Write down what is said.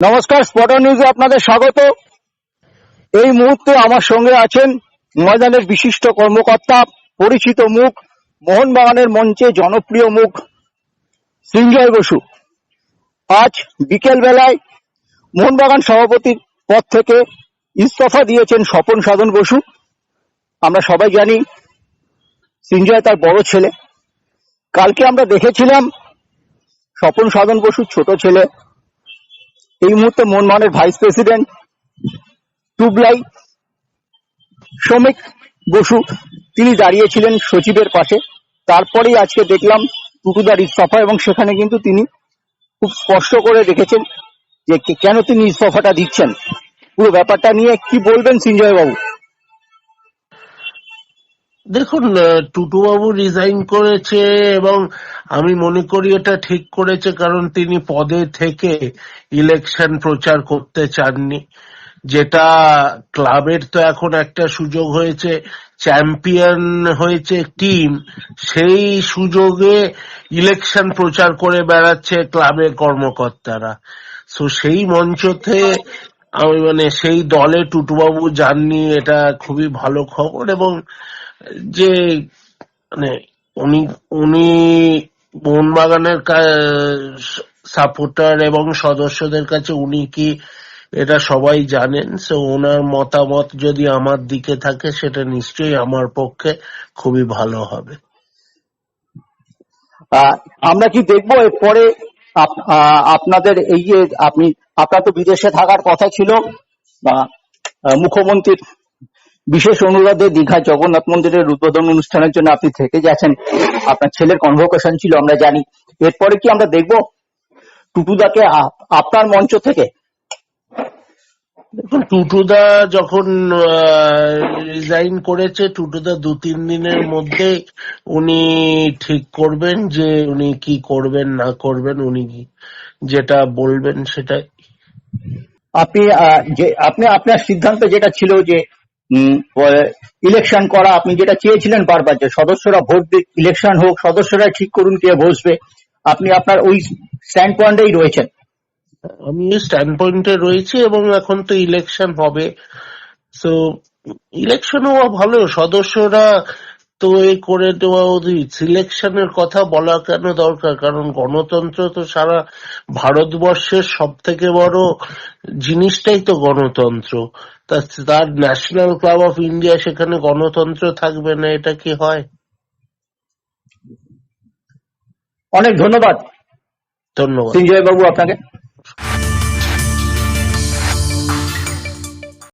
নমস্কার স্পটার নিউজে আপনাদের স্বাগত। এই মুহূর্তে আমার সঙ্গে আছেন ময়দানের বিশিষ্ট কর্মকর্তা, পরিচিত মুখ, মোহনবাগানের মঞ্চে জনপ্রিয় মুখ সৃঞ্জয় বসু। আজ বিকেল বেলায় মোহনবাগান সভাপতির পদ থেকে ইস্তফা দিয়েছেন স্বপন সাধন বসু। আমরা সবাই জানি সৃঞ্জয় তার বড় ছেলে। কালকে আমরা দেখেছিলাম স্বপন সাধন বসুর ছোট ছেলে এই মুহূর্তে মনমোহনের ভাইস প্রেসিডেন্ট টুবলাই শ্রমিক বসু তিনি দাঁড়িয়েছিলেন সচিবের পাশে। তারপরেই আজকে দেখলাম টুটুদার ইস্তফা এবং সেখানে কিন্তু তিনি খুব স্পষ্ট করে রেখেছেন যে কেন তিনি ইস্তফাটা দিচ্ছেন। পুরো ব্যাপারটা নিয়ে কি বলবেন সিঞ্জয় বাবু দেখুন টুটুবাবু রিজাইন করেছে এবং আমি মনে করি এটা ঠিক করেছে কারণ তিনি পদে থেকে ইলেকশন প্রচার করতে চাননি। যেটা ক্লাবের তো এখন একটা সুযোগ হয়েছে চ্যাম্পিয়ন হয়েছে টিম সেই সুযোগে ইলেকশন প্রচার করে বেড়াচ্ছে ক্লাবের কর্মকর্তারা। সো সেই মঞ্চতে আমি মানে সেই দলে টুটুবাবু যাননি, এটা খুবই ভালো খবর এবং যে মানে উনি উনি মোহনবাগানের সাপোর্টার এবং সদস্যদের কাছে উনি কি এটা সবাই জানেন? সো ওনার মতামত যদি আমার দিকে থাকে, সেটা নিশ্চয়ই আমার পক্ষে খুবই ভালো হবে। আমরা কি দেখব এরপরে আপনাদের এই যে আপনি, আপনার তো বিদেশে থাকার কথা ছিল মুখ্যমন্ত্রীর বিশেষ অনুরোধে দীঘা জগন্নাথ মন্দিরের উদ্বোধন অনুষ্ঠানের জন্য আপনি থেকে যাচ্ছেন। আপনার ছেলের কনভোকেশন ছিল আমরা জানি। এরপরে কি আমরা দেখব টুটুদাকে আপনার মঞ্চ থেকে? দেখুন টুটুদা যখন রিজাইন করেছে টুটুদা দু তিন দিনের মধ্যে উনি ঠিক করবেন যে উনি কি করবেন না করবেন উনি কি- যেটা বলবেন সেটাই। আপনি যে আপনি আপনার সিদ্ধান্ত যেটা ছিল যে ইলেকশন করা, আপনি যেটা চেয়েছিলেন বারবার যে সদস্যরা ভোট দিক ইলেকশন হোক, সদস্যরা ঠিক করুন কে বসবে, আপনি আপনার ওই স্ট্যান্ড পয়েন্টেই রয়েছেন। আমি স্ট্যান্ড পয়েন্টে রয়েছি এবং এখন তো ইলেকশন হবে। তো ইলেকশন হওয়া ভালো, সদস্যরা তো এ করে দেওয়া উচিত। সিলেকশনের কথা বলা কেন দরকার? কারণ গণতন্ত্র তো সারা ভারতবর্ষের সব থেকে বড় জিনিসটাই তো গণতন্ত্র। তার ন্যাশনাল ক্লাব অফ ইন্ডিয়া সেখানে গণতন্ত্র থাকবে না এটা কি হয়? অনেক ধন্যবাদ। ধন্যবাদ। সঞ্জয় বাবু আপনাকে।